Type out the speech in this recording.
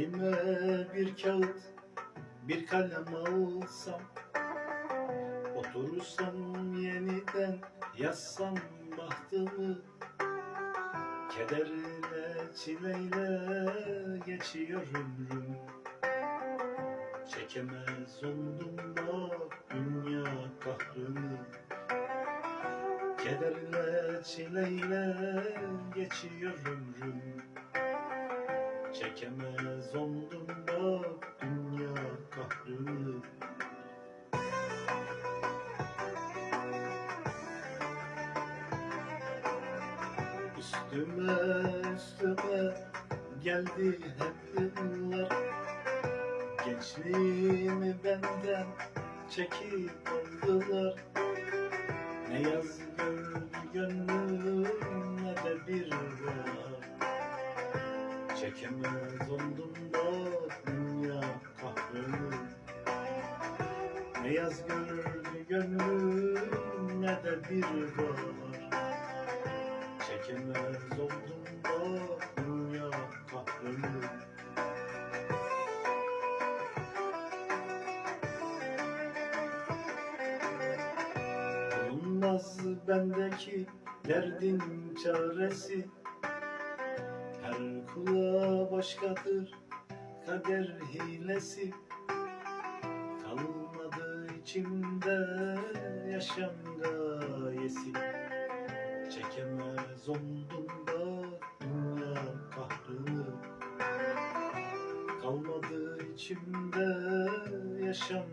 Elime bir kağıt, bir kalem alsam Oturursam yeniden yazsam bahtımı Kederle çileyle geçiyor ömrüm. Çekemez oldum bak dünya kahrını Kederle çileyle geçiyor ömrüm Çekemez oldum bak dünya kahrını. Üstüme üstüme geldi hep yıllar Gençliğimi benden çekip aldılar. Ne yaz gördü gönlüm ne de bir var Da dünya kahrını Ne yaz gördü gönlüm ne de bir var Çekemez oldum da dünya kahrını Bulunmaz bendeki derdin çaresi Her kula başkadır kader hilesi. Kalmadı içimde yaşam gayesi. Çekemez oldum da dünya kahrını Kalmadı içimde yaşam